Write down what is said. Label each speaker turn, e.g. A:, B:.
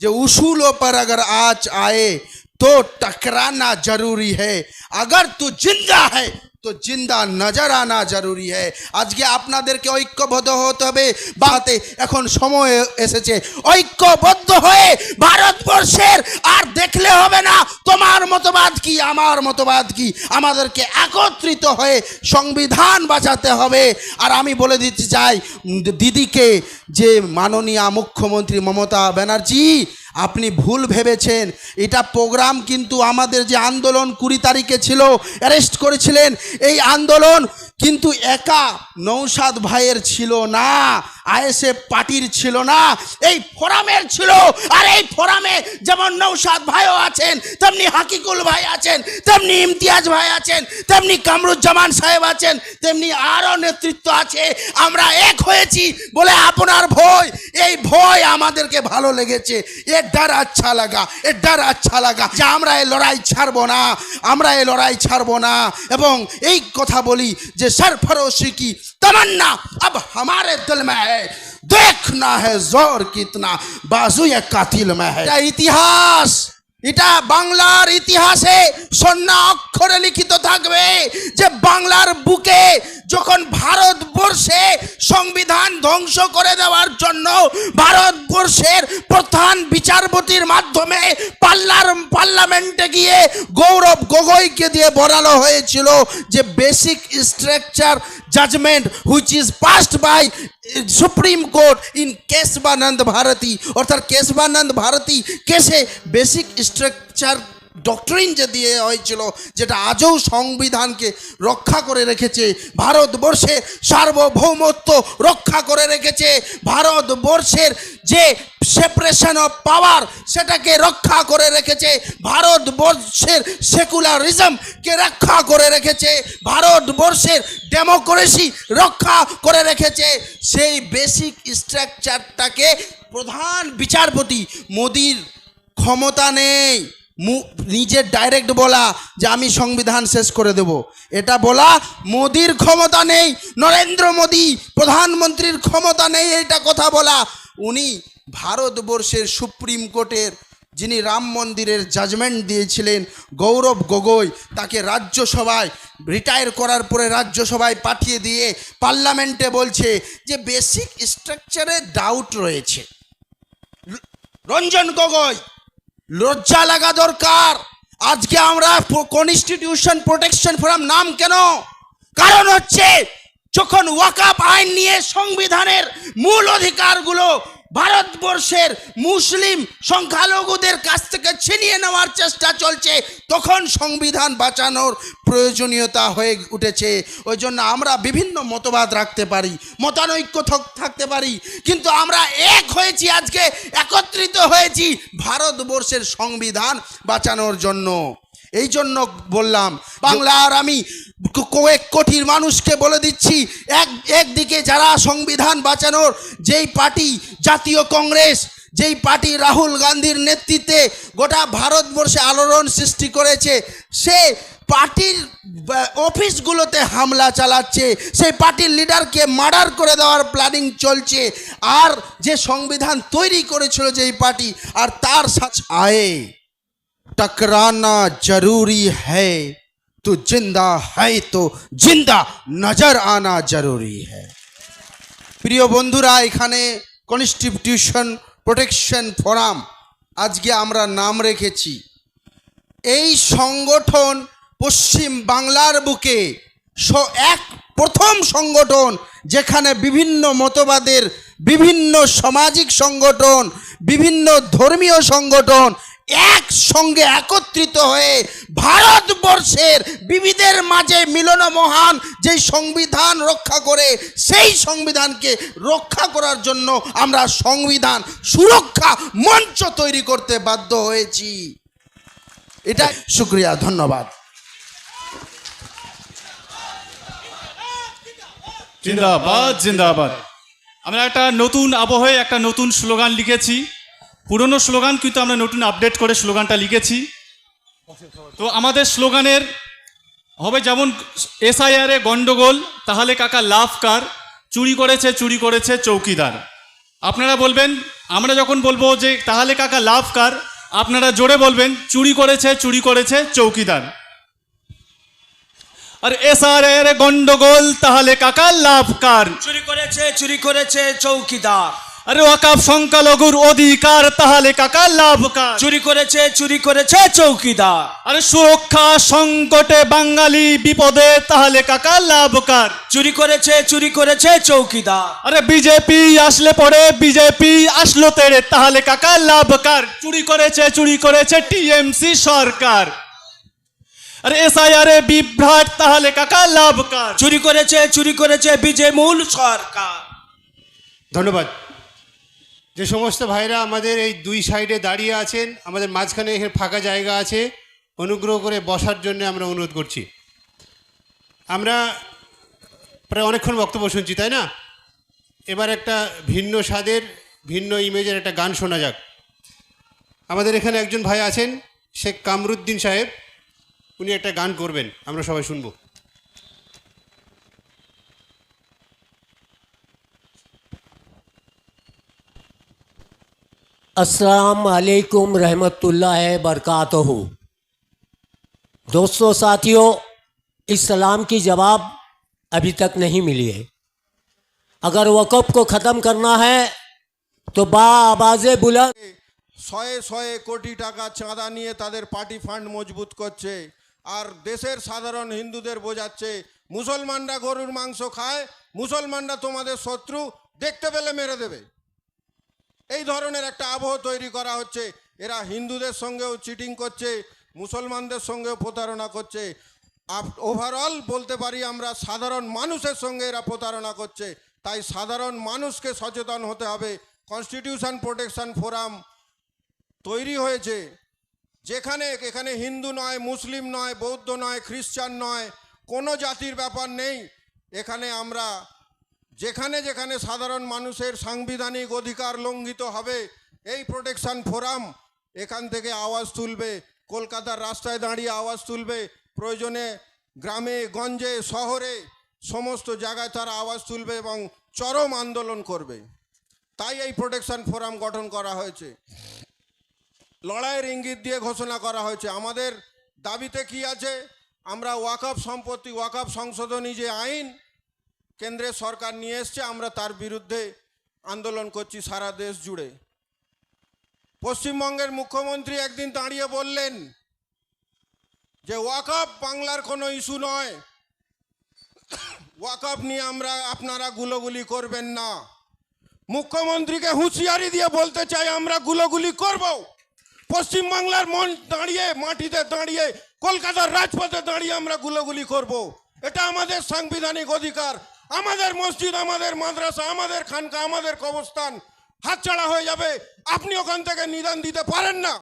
A: जो उसूलों पर अगर आज आए तो टकराना ज़रूरी है। अगर तू ज़िंदा है তো জিন্দা নজর আনা জরুরি হ্যায় আজকে আপনাদেরকে ঐক্যবদ্ধ হতে হবে। বাতে এখন সময় এসেছে। ঐক্যবদ্ধ হয়ে ভারতবর্ষের আর দেখলে হবে না তোমার মতবাদ কি, আমার মতবাদ কি। আমাদেরকে একত্রিত হয়ে সংবিধান বাঁচাতে হবে। আর আমি বলে দিতে চাই, দিদিকে যে মাননীয় মুখ্যমন্ত্রী মমতা ব্যানার্জি, আপনি ভুল ভেবেছেন। এটা প্রোগ্রাম কিন্তু আমাদের যে আন্দোলন কুড়ি তারিখে ছিল, অ্যারেস্ট করেছিলেন। এই আন্দোলন কিন্তু একা নৌসাদ ভাইয়ের ছিল না আইএসএফ পার্টির ছিল না, এই ফোরামের ছিল। আর এই ফোরামে যেমন নৌসাদ ভাইও আছেন, তেমনি হাকিকুল ভাই আছেন, তেমনি ইমতিয়াজ ভাই আছেন, তেমনি কামরুজ্জামান সাহেব আছেন, তেমনি আরও নেতৃত্ব আছে। আমরা এক হয়েছি বলে আপনার ভয়, এই ভয় আমাদেরকে ভালো লেগেছে। এ ডার আচ্ছা লাগা, এ ডার আচ্ছা লাগা যে আমরা এই লড়াই ছাড়বো না, আমরা এই লড়াই ছাড়বো না। এবং এই কথা বলি যে सरफरोशी की तमन्ना अब हमारे दिल में है देखना है जोर कितना बाजू ये कातिल में है এটা ইতিহাস এটা বাংলার ইতিহাসে স্বর্ণ অক্ষরে লিখিত থাকবে যে বাংলার বুকে যখন ভারতবর্ষে সংবিধান ধ্বংস করে দেওয়ার জন্য ভারতবর্ষের প্রধান বিচারপতির মাধ্যমে পাল্লার পার্লামেন্টে গিয়ে গৌরব গগৈকে দিয়ে বলানো হয়েছিল যে basic structure judgement which is passed by supreme court in Kesavananda Bharati অর্থাৎ কেশবানন্দ ভারতী কেসে বেসিক স্ট্রাকচার ডক্টরিন যে দিয়ে হয়েছিল, যেটা আজও সংবিধানকে রক্ষা করে রেখেছে, ভারতবর্ষে সার্বভৌমত্ব রক্ষা করে রেখেছে, ভারতবর্ষের যে সেপারেশন অফ পাওয়ার সেটাকে রক্ষা করে রেখেছে, ভারতবর্ষের সেকুলারিজমকে রক্ষা করে রেখেছে, ভারতবর্ষের ডেমোক্রেসি রক্ষা করে রেখেছে, সেই বেসিক স্ট্রাকচারটাকে প্রধান বিচারপতি মোদির ক্ষমতা নেই। নিজের ডাইরেক্ট বলা যে আমি সংবিধান শেষ করে দেব। এটা বলা মোদির ক্ষমতা নেই, নরেন্দ্র মোদি প্রধানমন্ত্রীর ক্ষমতা নেই এটা কথা বলা। উনি ভারতবর্ষের সুপ্রিম কোর্টের যিনি রাম মন্দিরের জাজমেন্ট দিয়েছিলেন, গৌরব গগৈ, তাকে রাজ্যসভায় রিটায়ার করার পরে রাজ্যসভায় পাঠিয়ে দিয়ে পার্লামেন্টে বলছে যে বেসিক স্ট্রাকচারে ডাউট রয়েছে। রঞ্জন গগৈ লজ্জা লাগা দরকার। আজকে আমরা কনস্টিটিউশন প্রোটেকশন ফোরাম নাম কেন? কারণ হচ্ছে, যখন ওয়াকাপ আইন নিয়ে সংবিধানের মূল অধিকারগুলো ভারতবর্ষের মুসলিম সংখ্যালঘুদের কাছ থেকে ছিনিয়ে নেওয়ার চেষ্টা চলছে, তখন সংবিধান বাঁচানোর প্রয়োজনীয়তা হয়ে উঠেছে। ওই জন্য আমরা বিভিন্ন মতবাদ রাখতে পারি, মতানৈক্য থক- থাকতে পারি, কিন্তু আমরা এক হয়েছি, আজকে একত্রিত হয়েছি ভারতবর্ষের সংবিধান বাঁচানোর জন্য। এই জন্য বললাম বাংলার আমি কয়েক কোটির মানুষকে বলে দিচ্ছি, এক একদিকে যারা সংবিধান বাঁচানোর যেই পার্টি জাতীয় কংগ্রেস, যেই পার্টি রাহুল গান্ধীর নেতৃত্বে গোটা ভারতবর্ষে আলোড়ন সৃষ্টি করেছে, সে পার্টির অফিসগুলোতে হামলা চালাচ্ছে, সেই পার্টির লিডারকে মার্ডার করে দেওয়ার প্ল্যানিং চলছে, আর যে সংবিধান তৈরি করেছিল যেই পার্টি, আর তার সাথে আয়ে। टकराना जरूरी है तो जिंदा है তো জিন্দা নজর আনা জরুরি है প্রিয় বন্ধুরা এখানে কনস্টিটিউশন প্রোটেকশন ফোরাম আজকে আমরা নাম রেখেছি এই সংগঠন পশ্চিম বাংলার বুকে স- এক প্রথম সংগঠন যেখানে বিভিন্ন মতবাদের বিভিন্ন সামাজিক সংগঠন বিভিন্ন ধর্মীয় সংগঠন একসঙ্গে একত্রিত হয়ে ভারতবর্ষের বিবিধের মাঝে মিলন মহান যেই সংবিধান রক্ষা করে, সেই সংবিধানকে রক্ষা করার জন্য আমরা সংবিধান সুরক্ষা মঞ্চ তৈরি করতে বাধ্য হয়েছি। এটা শুক্রিয়া, ধন্যবাদ।
B: জিন্দাবাদ জিন্দাবাদ। আমরা একটা নতুন আবহে একটা নতুন স্লোগান লিখেছি। পুরনো স্লোগান কিন্তু আমরা নতুন আপডেট করে স্লোগানটা লিখেছি। তো আমাদের স্লোগানের হবে যেমন এসআইআর গন্ডগোল, তাহলে কাকা লাভ কার? চুরি করেছে চুরি করেছে চৌকিদার। আপনারা বলবেন, আমরা যখন বলব যে তাহলে কাকা লাভ কার, আপনারা জোরে বলবেন, চুরি করেছে চুরি করেছে চৌকিদার। আর এসআর এর গন্ডগোল, তাহলে কাকা লাভ কার?
C: চুরি করেছে চুরি করেছে চৌকিদার।
B: আরে ওয়াকাফ সংখ্যালঘুর অধিকার তাহলে কাকা লাভ কার?
C: চুরি করেছে চুরি করেছে চৌকিদার।
B: আরে সুরক্ষা সংকটে বাঙালি বিপদে তাহলে কাকা লাভ কার?
C: চুরি করেছে চুরি করেছে চৌকিদার।
B: আরে বিজেপি আসলে পরে বিজেপি আসলো তেরে তাহলে কাকা লাভ কার? চুরি করেছে চুরি করেছে টিএমসি সরকার। আরে এসআইআর বিভ্রাট তাহলে কাকা লাভ কার?
C: চুরি করেছে চুরি করেছে বিজে মূল সরকার।
D: ধন্যবাদ। যে সমস্ত ভাইরা আমাদের এই দুই সাইডে দাঁড়িয়ে আছেন, আমাদের মাঝখানে এখানে ফাঁকা জায়গা আছে, অনুগ্রহ করে বসার জন্য আমরা অনুরোধ করছি। আমরা প্রায় অনেকক্ষণ বক্তব্য শুনছি, তাই না? এবার একটা ভিন্ন স্বাদের, ভিন্ন ইমেজের একটা গান শোনা যাক। আমাদের এখানে একজন ভাই আছেন, শেখ কামরুদ্দিন সাহেব। উনি একটা গান করবেন, আমরা সবাই শুনব।
E: अस्सलाम वालेकुम रहमतुल्लाह बरकातहू दोस्तों साथियों इस सलाम की जवाब अभी तक नहीं मिली है अगर वक़फ़ को ख़त्म करना है तो बा आवाज़ बुलंद
F: শয়ে শয়ে কোটি টাকা চাঁদা নিয়ে তাদের পার্টি ফান্ড মজবুত করছে আর দেশের সাধারণ হিন্দুদের বোঝাচ্ছে মুসলমানরা গরুর মাংস খায় মুসলমানরা তোমাদের শত্রু দেখতে পেলে মেরে দেবে এই ধরনের একটা আবহ তৈরি করা হচ্ছে। এরা হিন্দুদের সঙ্গেও চিটিং করছে, মুসলমানদের সঙ্গেও প্রতারণা করছে। ওভারঅল বলতে পারি আমরা সাধারণ মানুষের সঙ্গে এরা প্রতারণা করছে। তাই সাধারণ মানুষকে সচেতন হতে হবে। কনস্টিটিউশন প্রোটেকশন ফোরাম তৈরি হয়েছে, যেখানে, এখানে হিন্দু নয়, মুসলিম নয়, বৌদ্ধ নয়, খ্রিস্টান নয়, কোনো জাতির ব্যাপার নেই। এখানে আমরা যেখানে যেখানে সাধারণ মানুষের সাংবিধানিক অধিকার লঙ্ঘিত হবে, এই প্রোটেকশন ফোরাম এখান থেকে আওয়াজ তুলবে, কলকাতার রাস্তায় দাঁড়িয়ে আওয়াজ তুলবে, প্রয়োজনে গ্রামে, গঞ্জে, শহরে সমস্ত জায়গায় তারা আওয়াজ তুলবে এবং চরম আন্দোলন করবে। তাই এই প্রোটেকশন ফোরাম গঠন করা হয়েছে। লড়াইয়ের ইঙ্গিত দিয়ে ঘোষণা করা হয়েছে। আমাদের দাবিতে কি আছে? আমরা ওয়াকফ সম্পত্তি, ওয়াকফ সংশোধনী যে আইন কেন্দ্রের সরকার নিয়ে এসছে, আমরা তার বিরুদ্ধে আন্দোলন করছি সারা দেশ জুড়ে। পশ্চিমবঙ্গের মুখ্যমন্ত্রী একদিন দাঁড়িয়ে বললেন যে ওয়াকফ বাংলার কোনো ইস্যু নয়। ওয়াকফ নিয়ে আমরা, আপনারা গুলোগুলি করবেন না। মুখ্যমন্ত্রীকে হুঁশিয়ারি দিয়ে বলতে চাই, আমরা গুলোগুলি করব। পশ্চিমবাংলার মন দাঁড়িয়ে, মাটিতে দাঁড়িয়ে, কলকাতার রাজপথে দাঁড়িয়ে আমরা গুলোগুলি করব। এটা আমাদের সাংবিধানিক অধিকার। আমাদের মসজিদ, আমাদের মাদ্রাসা, আমাদের খানকা, আমাদের কবরস্থান হাতছাড়া হয়ে যাবে। আপনি ওখান থেকে নিদান দিতে পারেন না।